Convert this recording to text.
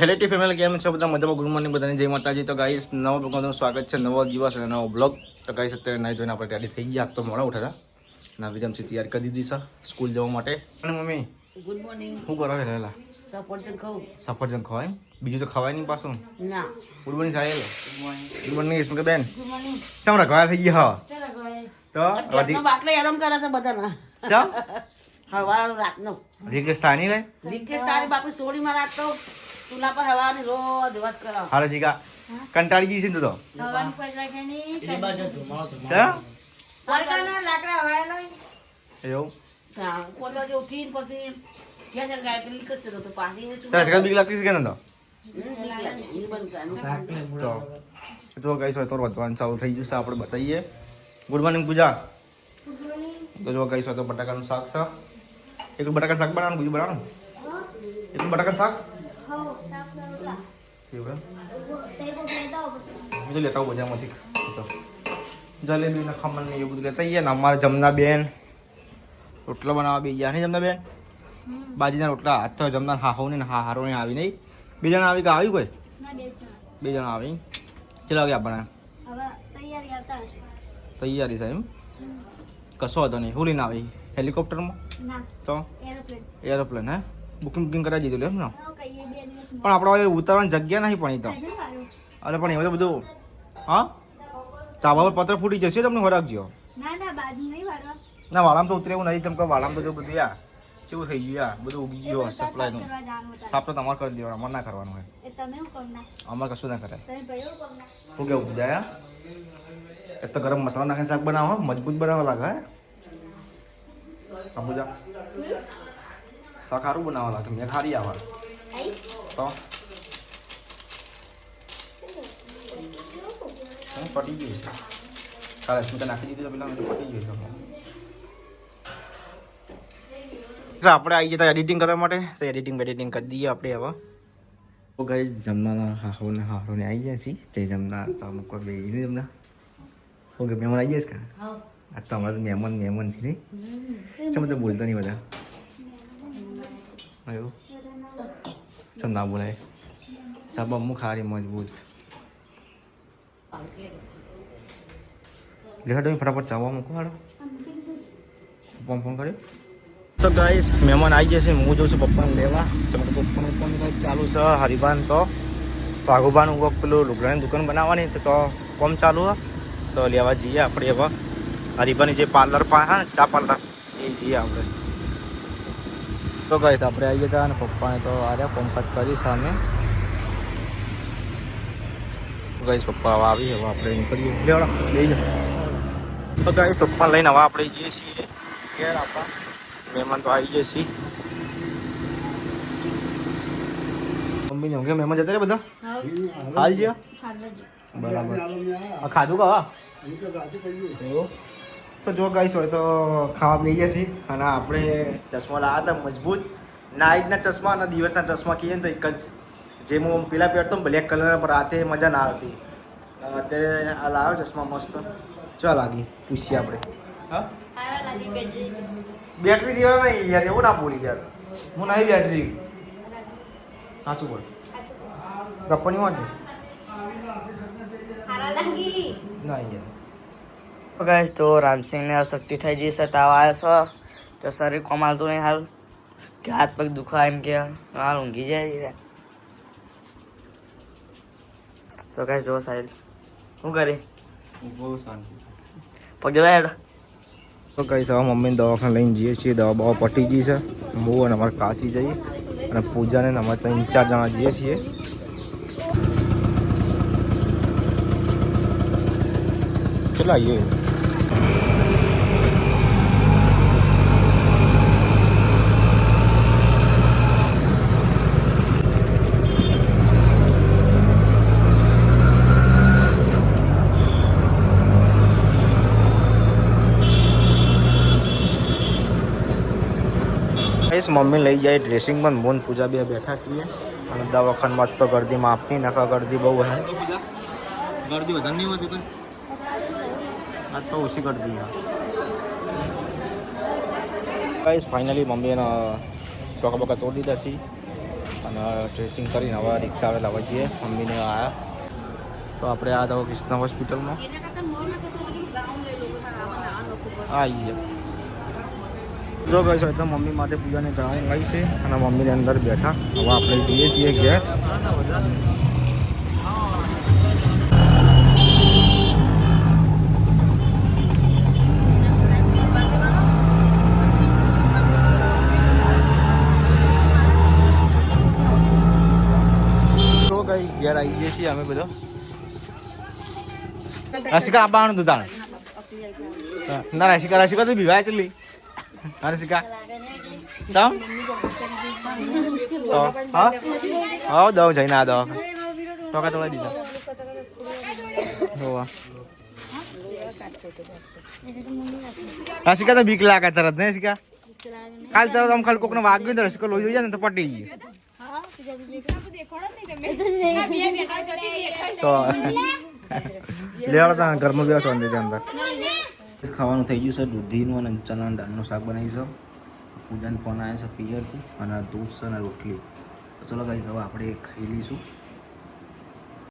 હેલેટી family કેમ છે બધા મજામાં ગુડ મોર્નિંગ બધાને. જય માતાજી. તો ગાઈસ નવા ભગવાનનું સ્વાગત છે નવો દિવસ અને નવો બ્લોગ તો ગાઈસ અત્યારે નહીં ધોઈને આપણે તૈયારી થઈ ગયા. તો મોડા ઉઠ્યા હતા. ના વિરમથી તૈયાર કરી દીધી સર સ્કૂલ જવા માટે. અને મમ્મી ગુડ મોર્નિંગ શું કરો હેલા સફરજન ખાવ. સફરજન ખવાય બીજું તો ખવાય નહીં પાછું. ના. ગુડ મોર્નિંગ થાય ગુડ મોર્નિંગ ઈસ્મકે બેન? ગુડ મોર્નિંગ ચમ રખવા થઈ ગયા તો બાટલો આરામ કરે છે બધાના. ચમ? હવારો રાતનો. રીકેશ થાની રે? લીકેજ તારી બાપી સોડીમાં રાખતો ચૂલા પર હવાની રોજ વાત કરાવ હારે શીખા. કંટાળી ગઈ છે ને તું તો? હવાની કોઈ રાખે નહીં ચમ? વળગાના લાકડા હવાયા નહીં. એવું? હા પોતે જો ઉઠીને પછી ક્યાં જાય ગાય લીકેજ થતો તો પાછી ને તારે બીક લાગતી છે કે ન તો? લાગે. તો ગઈશ હોય તો વધવાનું ચાલુ થઈ ગયું છે આપણે બતાવીએ. Good morning Pooja. તો જો હોય તો બટાકાનું શાક છે. એક બટાકા શાક બનાવવાનું બીજું બનાવવાનું? એક બટાકા શાક? એવું એમ? લેતા આવું બધામાંથી જલેબી ને ખમણ ને એવું બધું લેતા આવીએ ને અમારે જમના બેન રોટલા બનાવવા બે ગયા. નહીં જમના બેન? બાજીના રોટલા. આજ તો જમના હાહો ને હા હારો ને આવી નહીં. બે જણા આવી કે આવી કોઈ? બે જણા. આવી. ચલો વાગે આપણે તૈયારી સાહેબ કશો હતો નહીં. હું લઈને આવી હેલિકોપ્ટરમાં? તો? એરોપ્લેન હે? બુકિંગ બુકિંગ કરાવી દીધું એમ ને? પણ આપણે હવે ઉતારવાની જગ્યા નહીં પણ તો. અરે પણ એવું તો બધું હા? ચાવા પર પત્ર ફૂટી જશે તમને ખોરાકજો ના વાળામાં તો ઉતરે એવું નહીં ચમકે વાળામાં તો જો બધું યા કેવું થઈ ગયું યાર બધું ઉગી ગયું સપ્લાયનું સાફ તો તમારે કરી દેવાનું અમારે ના કરવાનું હોય. અમારે કશું ના કરે. શું કેવું પૂજા એક તો ગરમ મસાલા નાખીને શાક બનાવો મજબૂત બનાવવા લાગે હે? પૂજા શાક સારું બનાવવા લાગે મેં ખારી આવે. તો? હું પટી ગયું છે. કાલે સ્મિતા નાખી દીધું તો પેલા મને પટી ગયું છે. આપણે આવી જતા એડિટિંગ કરવા માટે. તો એડિટિંગ એડિટિંગ કરી દઈએ આપણે હવે. તો ગઈ જમવાના હાહોને હાહોને હાહો ને આવી ગયા છીએ. તે જમના ચા મૂકવા બે જમના. ઓકે મહેમાન આવી ગયા છે હા. આ તો અમારા મહેમાન મહેમાન છે નહીં ચમ તો બોલતો નહીં બધા. એવું ચમ ના બોલાય ચા બમ્મુ ખારી મજબૂત લેખાડો ફટાફટ ચાવા મૂકો હાડો ફોન ફોન કર્યો? તો ગાઈસ મહેમાન આવી જશે, હું જોઉં છું પપ્પાને લેવા. ચમક પપ્પાનું પણ કંઈક ચાલુ છે, હરિભાન તો. વાઘુભાનું હું પેલું લુગડાની દુકાન બનાવવાની તો કોમ ચાલુ હે. તો લેવા જઈએ આપણે હવે. હરિભાની જે પાર્લર પાસે ચા પાર્લર એ જઈએ આપણે. તો ગાઈસ આપણે આવી ગયા અને પપ્પાને તો આર્યા કોમ્પાસ કરી સામે. ગાઈસ પપ્પા હવે આવી હવે આપણે નીકળીએ. લેવડો લઈ જાઓ તો કહીશ પપ્પા લઈને હવે આપણે જઈએ છીએ ઘેર આપણા મહેમાન તો આવી જઈએ છીએ. મમ્મી ને મહેમાન જતા રે બધા? હાલ છે? બરાબર. ખાધું કા તો જો ગાઈસ હોય તો ખાવા લઈ જશે અને આપણે ચશ્મા લાવ્યા હતા મજબૂત. નાઇટના ચશ્મા અને દિવસના ચશ્મા કહીએ ને તો એક જ. જે હું પેલા પહેરતો બ્લેક કલર પર રાતે મજા ના આવતી. અત્યારે આ લાવ્યો ચશ્મા મસ્ત. ચા લાગી? પૂછીએ આપણે. હા? બેટરી જેવા નહીં યાર એવું ના બોલી યાર. હું નહીં બેટરી સાચું બોલ. ગપ્પની વાંચે ના યાર. ગાઈસ તો રામસિંહને અશક્તિ થઈ જઈ છે તાવ આવ્યો છે તો શરીર કમાતું નહીં હાલ કે હાથ પગ દુખાય એમ કે હાલ ઊંઘી જાય તો ગાઈસ જો સાહેબ શું કરી પગે લાડ તો સવા મમ્મીને દવાખાને લઈને જઈએ છીએ દવા બવા પટી ગઈ છે હું અને અમારે કાચી જઈએ અને પૂજાને ને અમારે ત્રણ ચાર જણા જઈએ છીએ કેટલા આવીએ કહીશ મમ્મી લઈ જાય ડ્રેસિંગ પણ મોન પૂજા બે બેઠા છીએ. અને દવાખાનમાં તો ગરદી માફી નાખા ગરદી બહુ હે. ગરદી વધારે નહીં હોતી કોઈ? આ તો ઓછી ગરદી ગાઈસ ફાઇનલી મમ્મી એના ચોકા બકા તોડી દીધા છે. અને ડ્રેસિંગ કરીને હવે રિક્ષા આવે લાવવા જઈએ. મમ્મીને આવ્યા તો આપણે આ તો કૃષ્ણ હોસ્પિટલમાં. આવા બસ. આવી જો ગઈ છો તો મમ્મી માટે પૂજાને જવાની ગઈ છે અને મમ્મીને અંદર બેઠા. હવે આપણે જઈએ છીએ ઘેર. ઘેર આવી જઈએ છીએ અમે બધો. રસિકા આપવાનું તું તાણે ના રસિકા રસિકા તું ભીવાય ચલી. હા રસિકા તમ તો હા? દઉં જઈને આ દવા ટોકા તોડા દીધા. હોવા રસિકા તો બીક લાગે તરત ને રસિકા કાલ તરત આમ ખાલી કોકને વાગ્યું તો રસિકા લોહી જાય ને તો પટી ગઈ તો લેવાડો તા ઘરમાં બેસો અંદર. ખાવાનું થઈ ગયું છે. દૂધીનું અને ચણા દાળનું શાક બનાવ્યું છે. પૂજાને ફોન આવ્યો છે પિયરથી અને દૂધ છે અને રોટલી. તો ચલો ગાઈ હવે આપણે ખાઈ લઈશું.